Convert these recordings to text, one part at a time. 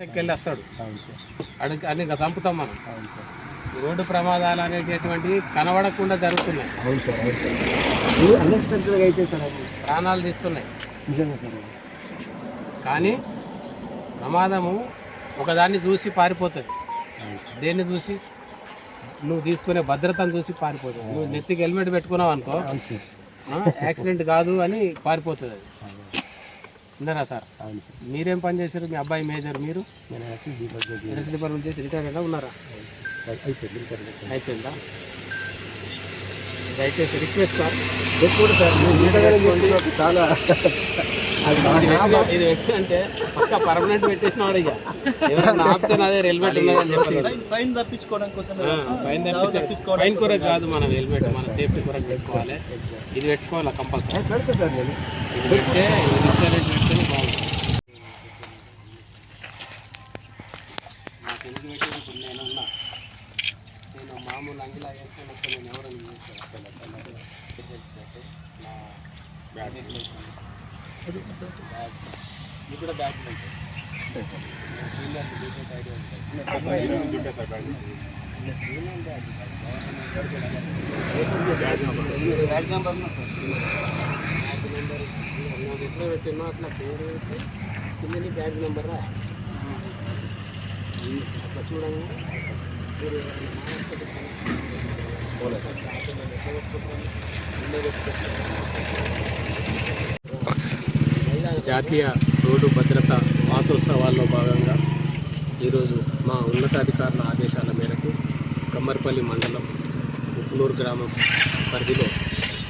వెళ్ళి వస్తాడు అడిగి అని చంపుతాం మనం. రోడ్డు ప్రమాదాలు అనేటటువంటివి కనబడకుండా జరుగుతున్నాయి. ప్రాణాలు తీస్తున్నాయి. కానీ ప్రమాదము ఒకదాన్ని చూసి పారిపోతుంది. దేన్ని చూసి? నువ్వు తీసుకునే భద్రతను చూసి పారిపోతుంది. నువ్వు నెత్తికి హెల్మెట్ పెట్టుకున్నావు అనుకో యాక్సిడెంట్ కాదు అని పారిపోతుంది అది. విన్నారా సార్? అవును. మీరేం పని చేశారు? మీ అబ్బాయి మేజర్ మీరు? నేను దీపక్ రెడ్డి ఎరస్ డిపార్ట్మెంట్ చేసి రిటైర్ అయినా ఉన్నారా? అయిపోయింది అయిపోయిందా దయచేసి రిక్వెస్ట్ సార్. ఎప్పుడు సార్ చాలా ఇది పెట్టినంటే పక్క పర్మనెంట్ పెట్టేసిన వాడు ఇక. ఎవరైనా ఆపితే అదే హెల్మెట్ ఉన్నదని చెప్పాలి ఫైన్ తప్పించుకోవడం కోసం ఫైన్ తప్పించ ఫైన్ కొరకు కాదు మనం హెల్మెట్ మన సేఫ్టీ కొరకు పెట్టుకోవాలి. ఇది పెట్టుకోవాలి కంపల్సరీ ఇది పెడితే ఇది రెస్టారెంట్ పెడితేనే బాగుంటుంది. నాకు ఎందుకు పెట్టేది ఇప్పుడు నేను ఉన్నా? నేను మామూలు అంగిలా వేసుకొని వస్తే నేను ఎవరైనా నా కూడా బ్యాగ్ ఉంటుంది సీనియర్ బీటెక్ ఐడియా ఉంటుంది బ్యాగ్ నెంబర్ ఉన్నా సార్ బ్యాగ్ నెంబర్ నాకు ఎట్లా పెట్టినా అట్లా పేరు పెట్టి కిందని బ్యాగ్ నెంబర్ రా అట్లా చూడండి మీరు జాతీయ రోడ్డు భద్రత మాసోత్సవాల్లో భాగంగా ఈరోజు మా ఉన్నతాధికారుల ఆదేశాల మేరకు కమ్మర్పల్లి మండలం ఉప్పులూరు గ్రామం పరిధిలో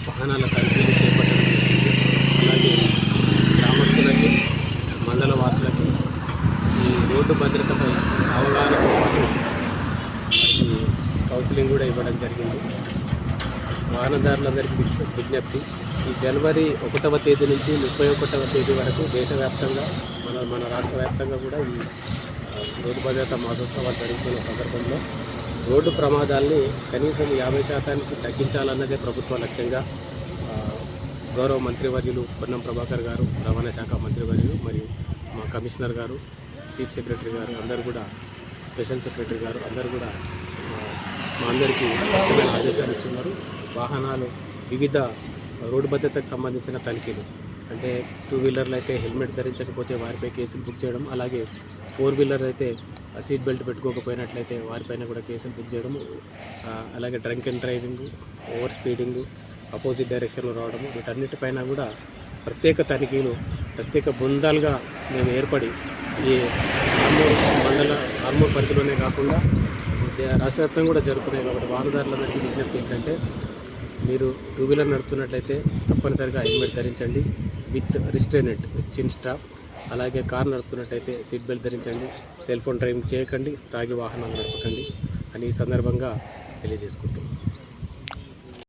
వాహనాల తనిఖీలు చేపట్టడం జరిగింది. అలాగే గ్రామస్తులకి మండల వాసులకి ఈ రోడ్డు భద్రతపై అవగాహన కౌన్సిలింగ్ కూడా ఇవ్వడం జరిగింది వాహనదారులందరికీ విజ్ఞప్తి. ఈ జనవరి ఒకటవ తేదీ నుంచి ముప్పై ఒకటవ తేదీ వరకు దేశవ్యాప్తంగా మన మన రాష్ట్ర వ్యాప్తంగా కూడా ఈ రోడ్డు భద్రత మాసోత్సవాలు జరుగుతున్న సందర్భంలో రోడ్డు ప్రమాదాల్ని కనీసం యాభై శాతానికి తగ్గించాలన్నదే ప్రభుత్వ లక్ష్యంగా గౌరవ మంత్రివర్యులు పొన్నం ప్రభాకర్ గారు రవాణా శాఖ మంత్రివర్యులు మరియు మా కమిషనర్ గారు చీఫ్ సెక్రటరీ గారు అందరూ కూడా స్పెషల్ సెక్రటరీ గారు అందరూ కూడా మా అందరికీ స్పష్టమైన ఆదేశాలు ఇచ్చున్నారు. వాహనాలు వివిధ రోడ్డు భద్రతకు సంబంధించిన తనిఖీలు. అంటే టూ వీలర్లు అయితే హెల్మెట్ ధరించకపోతే వారిపై కేసులు బుక్ చేయడం అలాగే ఫోర్ వీలర్ అయితే సీట్ బెల్ట్ పెట్టుకోకపోయినట్లయితే వారిపైన కూడా కేసులు బుక్ చేయడం అలాగే drunk and driving over speeding opposite డైరెక్షన్లో రావడం వీటన్నిటిపైన కూడా ప్రత్యేక తనిఖీలు ప్రత్యేక బృందాలుగా మేము ఏర్పడి ఈ ఆర్మూర్ మండల ఆర్మూర్ పరిధిలోనే కాకుండా రాష్ట్ర వ్యాప్తంగా కూడా జరుగుతున్నాయి కాబట్టి వాహనదారులందరికీ విజ్ఞప్తి ఏంటంటే మీరు టూ వీలర్ నడుపుతున్నట్లయితే తప్పనిసరిగా హెల్మెట్ ధరించండి with restraint with chin strap అలాగే కార్ నడుపుతున్నట్టయితే సీట్ బెల్ట్ ధరించండి. సెల్ ఫోన్ డ్రైవింగ్ చేయకండి. తాగి వాహనాలు నడపకండి అని ఈ సందర్భంగా తెలియజేసుకుంటున్నాను